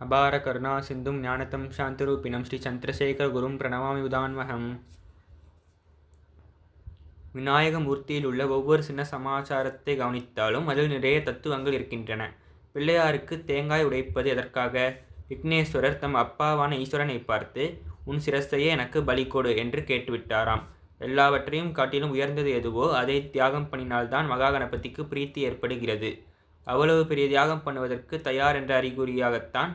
அபார கருணா சிந்தும் ஞானதம் சாந்தரூபிணம் ஸ்ரீ சந்திரசேகர குரும் பிரணவாமி உதான்வகம் விநாயகமூர்த்தியில் உள்ள ஒவ்வொரு சின்ன சமாச்சாரத்தை கவனித்தாலும் அதில் நிறைய தத்துவங்கள் இருக்கின்றன. பிள்ளையாருக்கு தேங்காய் உடைப்பது எதற்காக? விக்னேஸ்வரர் தம் அப்பாவான ஈஸ்வரனை பார்த்து உன் சிரசையே எனக்கு பலி கொடு என்று கேட்டுவிட்டாராம். எல்லாவற்றையும் காட்டிலும் உயர்ந்தது எதுவோ அதை தியாகம் பண்ணினால்தான் மகா கணபதிக்கு பிரீத்தி ஏற்படுகிறது. அவ்வளவு பெரிய தியாகம் பண்ணுவதற்கு தயார் என்ற அறிகுறியாகத்தான்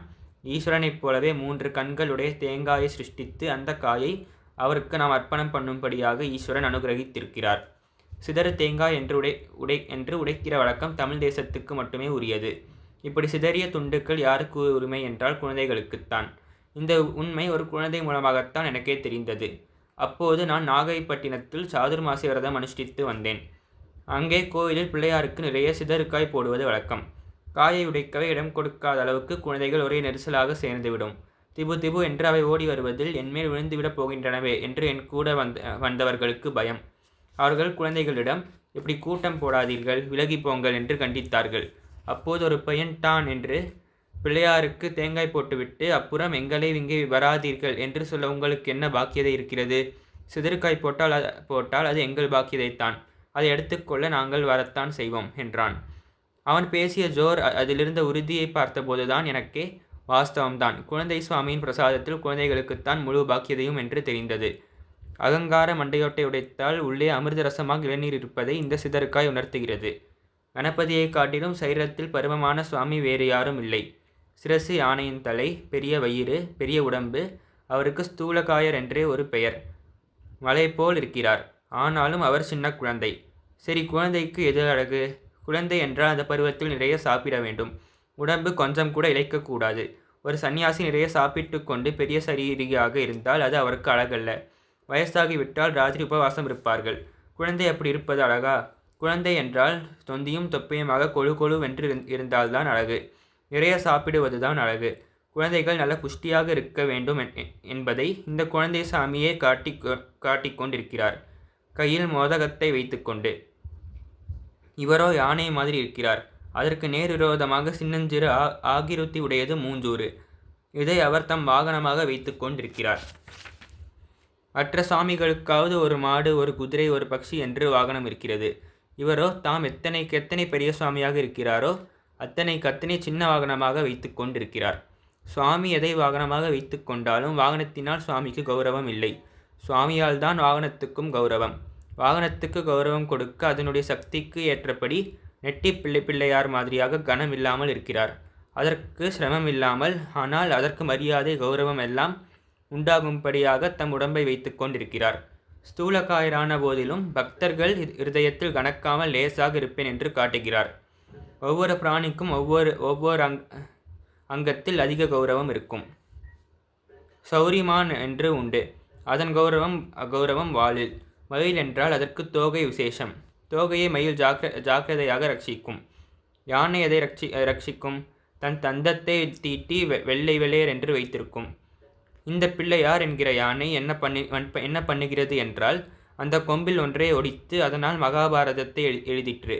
ஈஸ்வரனைப் போலவே மூன்று கண்களுடைய தேங்காயை சிருஷ்டித்து அந்த காயை அவருக்கு நாம் அர்ப்பணம் பண்ணும்படியாக ஈஸ்வரன் அனுகிரகித்திருக்கிறார். சிதறு தேங்காய் என்று உடை உடை என்று உடைக்கிற வழக்கம் தமிழ் தேசத்துக்கு மட்டுமே உரியது. இப்படி சிதறிய துண்டுக்கள் யாருக்கு உரிமை என்றால் குழந்தைகளுக்குத்தான். இந்த உண்மை ஒரு குழந்தை மூலமாகத்தான் எனக்கே தெரிந்தது. அப்போது நான் நாகைப்பட்டினத்தில் சாதுர்மாசி விரதம் அனுஷ்டித்து வந்தேன். அங்கே கோயிலில் பிள்ளையாருக்கு நிறைய சிதறுக்காய் போடுவது வழக்கம். காயை உடைக்கவே இடம் கொடுக்காத அளவுக்கு குழந்தைகள் ஒரே நெரிசலாக சேர்ந்துவிடும். திபு திபு என்று அவை ஓடி வருவதில் என்மேல் விழுந்துவிடப் போகின்றனவே என்று என் கூட வந்த வந்தவர்களுக்கு பயம். அவர்கள் குழந்தைகளிடம் இப்படி கூட்டம் போடாதீர்கள் விலகி போங்கள் என்று கண்டித்தார்கள். அப்போது ஒரு பையன் டான் என்று பிள்ளையாருக்கு தேங்காய் போட்டுவிட்டு அப்புறம் எங்களை இங்கே வராதீர்கள் என்று சொல்ல உங்களுக்கு என்ன பாக்கியதை இருக்கிறது? சிதறுக்காய் போட்டால் போட்டால் அது எங்கள் பாக்கியதைத்தான். அதை எடுத்துக்கொள்ள நாங்கள் வரத்தான் செய்வோம் என்றான். அவன் பேசிய ஜோர் அதிலிருந்த உறுதியை பார்த்தபோதுதான் எனக்கே வாஸ்தவம்தான். குழந்தை சுவாமியின் பிரசாதத்தில் குழந்தைகளுக்குத்தான் முழு பாக்கியதையும் என்று தெரிந்தது. அகங்கார மண்டையோட்டை உடைத்தால் உள்ளே அமிர்த ரசமாக இளநீர் இருப்பதை இந்த சிதறுக்காய் உணர்த்துகிறது. கணபதியை காட்டிலும் சைரத்தில் பருவமான சுவாமி வேறு யாரும் இல்லை. சிரசு யானையின் தலை பெரிய வயிறு பெரிய உடம்பு அவருக்கு ஸ்தூலகாயர் என்றே ஒரு பெயர். மலை போல் இருக்கிறார். ஆனாலும் அவர் சின்ன குழந்தை. சரி குழந்தைக்கு எது அழகு? குழந்தை என்றால் அந்த பருவத்தில் நிறைய சாப்பிட வேண்டும். உடம்பு கொஞ்சம் கூட இழைக்கக்கூடாது ஒரு சன்னியாசி நிறைய சாப்பிட்டு கொண்டு பெரிய சரீரியாக இருந்தால் அது அவருக்கு அழகல்ல. வயசாகிவிட்டால் ராத்திரி உபவாசம் இருப்பார்கள். குழந்தை அப்படி இருப்பது அழகா? குழந்தை என்றால் தொந்தியும் தொப்பையுமாக கொழு கொழுவென்று இருந்தால்தான் அழகு. நிறைய சாப்பிடுவதுதான் அழகு. குழந்தைகள் நல்ல புஷ்டியாக இருக்க வேண்டும் என்பதை இந்த குழந்தை சாமியே காட்டி காட்டிக்கொண்டிருக்கிறார் கையில் மோதகத்தை வைத்துக்கொண்டு. இவரோ யானை மாதிரி இருக்கிறார். அதற்கு நேர்விரோதமாக சின்னஞ்சிறு ஆ ஆகிருத்தி உடையது மூஞ்சூறு. இதை அவர் தம் வாகனமாக வைத்து கொண்டிருக்கிறார் மற்ற சாமிகளுக்காவது ஒரு மாடு ஒரு குதிரை ஒரு பக்ஷி என்று வாகனம் இருக்கிறது. இவரோ தாம் எத்தனைக்கு எத்தனை பெரிய சுவாமியாக இருக்கிறாரோ அத்தனைக்கு அத்தனை சின்ன வாகனமாக வைத்து கொண்டிருக்கிறார் சுவாமி எதை வாகனமாக வைத்து கொண்டாலும் வாகனத்தினால் சுவாமிக்கு கௌரவம் இல்லை. சுவாமியால் தான் வாகனத்துக்கும் கௌரவம். வாகனத்துக்கு கௌரவம் கொடுக்க அதனுடைய சக்திக்கு ஏற்றபடி நெட்டி பிள்ளை பிள்ளையார் மாதிரியாக கனம் இல்லாமல் இருக்கிறார். அதற்கு சிரமம் இல்லாமல் ஆனால் அதற்கு மரியாதை கௌரவம் எல்லாம் உண்டாகும்படியாக தம் உடம்பை வைத்து கொண்டிருக்கிறார். ஸ்தூலக்காயரான போதிலும் பக்தர்கள் இருதயத்தில் கணக்காமல் லேசாக இருப்பேன் என்று காட்டுகிறார். ஒவ்வொரு பிராணிக்கும் ஒவ்வொரு ஒவ்வொரு அங் அங்கத்தில் அதிக கௌரவம் இருக்கும். சௌரிமான் என்று உண்டு. அதன் கௌரவம் அகௌரவம் வாளில் மயில் என்றால் அதற்கு தோகை விசேஷம். தோகையை மயில் ஜாக்கிர ஜாக்கிரதையாக ரட்சிக்கும். யானை எதை ரட்சி ரட்சிக்கும்? தன் தந்தத்தை தீட்டி வெள்ளை வெள்ளையர் என்று வைத்திருக்கும். இந்த பிள்ளையார் என்கிற யானை என்ன பண்ணி என்ன பண்ணுகிறது என்றால் அந்த கொம்பில் ஒன்றை ஒடித்து அதனால் மகாபாரதத்தை எழுதிற்று.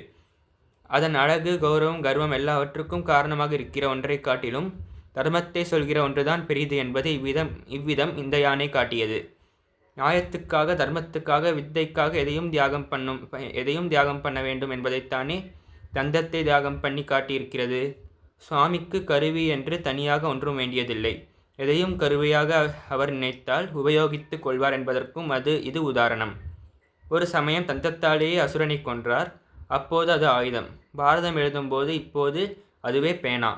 அதன் அழகு கௌரவம் கர்வம் எல்லாவற்றுக்கும் காரணமாக இருக்கிற ஒன்றை காட்டிலும் தர்மத்தை சொல்கிற ஒன்றுதான் பெரிது என்பதை இவ்விதம் இவ்விதம் இந்த யானை காட்டியது. நியாயத்துக்காக தர்மத்துக்காக வித்தைக்காக எதையும் தியாகம் பண்ணும் எதையும் தியாகம் பண்ண வேண்டும் என்பதைத்தானே தந்தத்தை தியாகம் பண்ணி காட்டியிருக்கிறது. சுவாமிக்கு கருவி என்று தனியாக ஒன்றும் வேண்டியதில்லை. எதையும் கருவியாக அவர் நினைத்தால் உபயோகித்து கொள்வார் என்பதற்கும் அது இது உதாரணம். ஒரு சமயம் தந்தத்தாலேயே அசுரனை கொன்றார். அப்போது அது ஆயுதம். பாரதம் எழுதும்போது இப்போது அதுவே பேனா.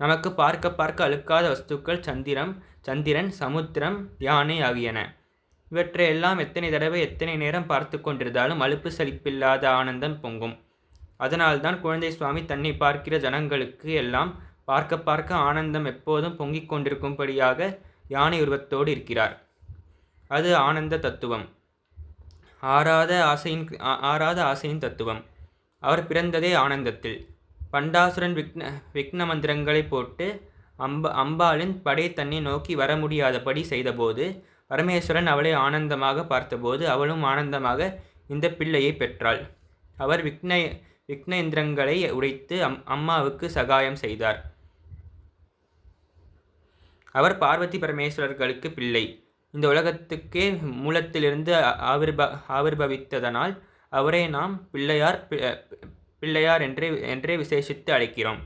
நமக்கு பார்க்க பார்க்க அழுக்காத வஸ்துக்கள் சந்திரம் சந்திரன் சமுத்திரம் யானை ஆகியன. இவற்றையெல்லாம் எத்தனை தடவை எத்தனை நேரம் பார்த்து கொண்டிருந்தாலும் அலுப்பு சலிப்பில்லாத ஆனந்தம் பொங்கும். அதனால்தான் குழந்தை சுவாமி தன்னை பார்க்கிற ஜனங்களுக்கு எல்லாம் பார்க்க பார்க்க ஆனந்தம் எப்போதும் பொங்கிக் கொண்டிருக்கும்படியாக யானை உருவத்தோடு இருக்கிறார். அது ஆனந்த தத்துவம். ஆறாத ஆசையின் ஆறாத ஆசையின் தத்துவம். அவர் பிறந்ததே ஆனந்தத்தில். பண்டாசுரன் விக்ன விக்ன மந்திரங்களை போட்டு அம்ப அம்பாளின் படை தன்னை நோக்கி வர முடியாதபடி செய்தபோது பரமேஸ்வரன் அவளை ஆனந்தமாக பார்த்தபோது அவளும் ஆனந்தமாக இந்த பிள்ளையை பெற்றாள். அவர் விக்ன விக்ன இந்திரங்களை உடைத்து அம் அம்மாவுக்கு சகாயம் செய்தார். அவர் பார்வதி பரமேஸ்வரர்களுக்கு பிள்ளை. இந்த உலகத்துக்கே மூலத்திலிருந்து ஆவிர்ப ஆவிர்பவித்ததனால் அவரை நாம் பிள்ளையார் பி- பிள்ளையார் என்றே என்றே விசேஷித்து அழைக்கிறோம்.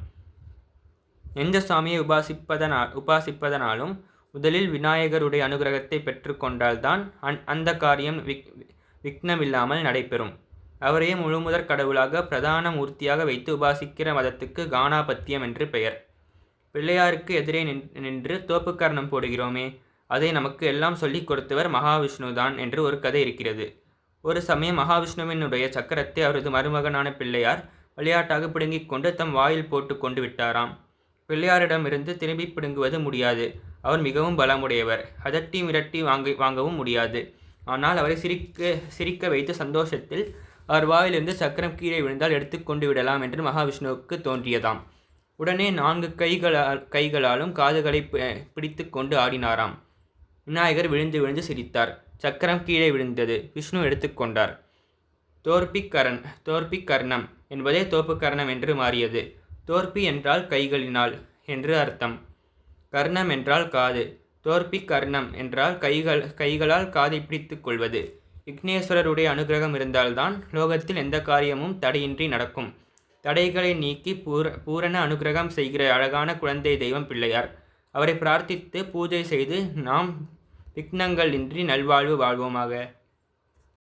எந்த சாமியை உபாசிப்பதனா உபாசிப்பதனாலும் முதலில் விநாயகருடைய அனுகிரகத்தை பெற்றுக்கொண்டால்தான் அந் அந்த காரியம் விக் விக்னமில்லாமல் நடைபெறும். அவரையே முழுமுதற் கடவுளாக பிரதான மூர்த்தியாக வைத்து உபாசிக்கிற மதத்துக்கு கானாபத்தியம் என்று பெயர். பிள்ளையாருக்கு எதிரே நின் நின்று தோப்புக்கரணம் போடுகிறோமே அதை நமக்கு எல்லாம் சொல்லிக் கொடுத்தவர் மகாவிஷ்ணுதான் என்று ஒரு கதை இருக்கிறது. ஒரு சமயம் மகாவிஷ்ணுவினுடைய சக்கரத்தை அவரது மருமகனான பிள்ளையார் விளையாட்டாக பிடுங்கிக் கொண்டு தம் வாயில் போட்டு கொண்டு விட்டாராம். பிள்ளையாரிடமிருந்து திரும்பி பிடுங்குவது முடியாது. அவர் மிகவும் பலமுடையவர். அதட்டி மிரட்டி வாங்க வாங்கவும் முடியாது. ஆனால் அவரை சிரிக்க சிரிக்க வைத்த சந்தோஷத்தில் அவர் வாயிலிருந்து சக்கரம் கீழே விழுந்தால் எடுத்து கொண்டு விடலாம் என்று மகாவிஷ்ணுவுக்கு தோன்றியதாம். உடனே நான்கு கைகளால் கைகளாலும் காதுகளை பி- பிடித்து கொண்டு ஆடினாராம். விநாயகர் விழுந்து விழுந்து சிரித்தார். சக்கரம் கீழே விழுந்தது. விஷ்ணு எடுத்துக்கொண்டார் தோற்பிக்கரண் தோற்பிக்கர்ணம் என்பதே தோப்புக்கரணம் என்று மாறியது. தோற்பி என்றால் கைகளினால் என்று அர்த்தம். கர்ணம் என்றால் காது. தோற்பி கர்ணம் என்றால் கைகள் கைகளால் காதை பிடித்து கொள்வது. விக்னேஸ்வரருடைய அனுகிரகம் இருந்தால்தான் லோகத்தில் எந்த காரியமும் தடையின்றி நடக்கும். தடைகளை நீக்கி பூர பூரண அனுகிரகம் செய்கிற அழகான குழந்தை தெய்வம் பிள்ளையார். அவரை பிரார்த்தித்து பூஜை செய்து நாம் விக்னங்கள் இன்றி நல்வாழ்வு வாழ்வோமாக.